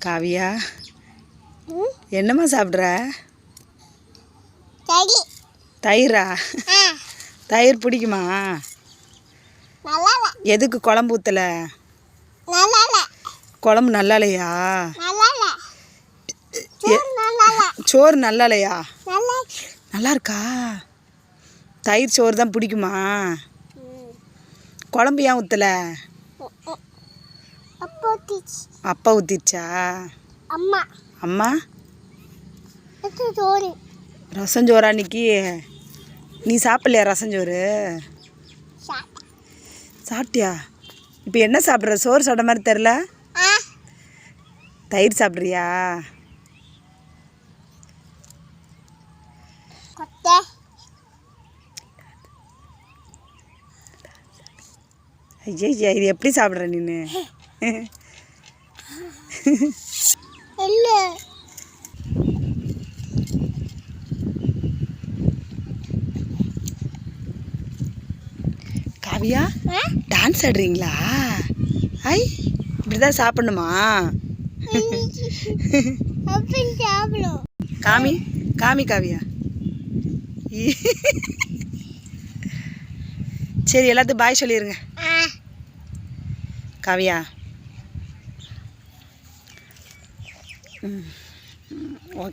காவியா என்னம்மா சாப்பிட்ற? தயிரா. தயிர்? பிடிக்குமா? எதுக்கு குழம்பு ஊற்றல குழம்பு நல்லா இல்லையா சோறு நல்லா இல்லையா நல்லா. இருக்கா தயிர் சோறு தான் பிடிக்குமா? குழம்பு ஏன் ஊற்றல அப்போ டீச் அப்பா ஊற்றிடுச்சா அம்மா. அம்மா? சோறு. ரசஞ்சோறா அன்னைக்கு நீ சாப்பிட்லையா ரசஞ்சோறு சாப்பிட்டா சாப்பிட்டியா? இப்போ என்ன சாப்பிட்ற? சோறு சாப்பிட்ட மாதிரி தெரில தயிர் சாப்பிட்றியா? ஐயா இது எப்படி சாப்பிட்ற நீனு? இல்லை. காவியா டான்ஸ் ஆடுறீங்களா? ஐ இப்படி தான் சாப்பிடணுமா காமி காமி காவியா. சரி எல்லாத்தையும் பாய் சொல்லிடுங்க காவியா 嗯嗯我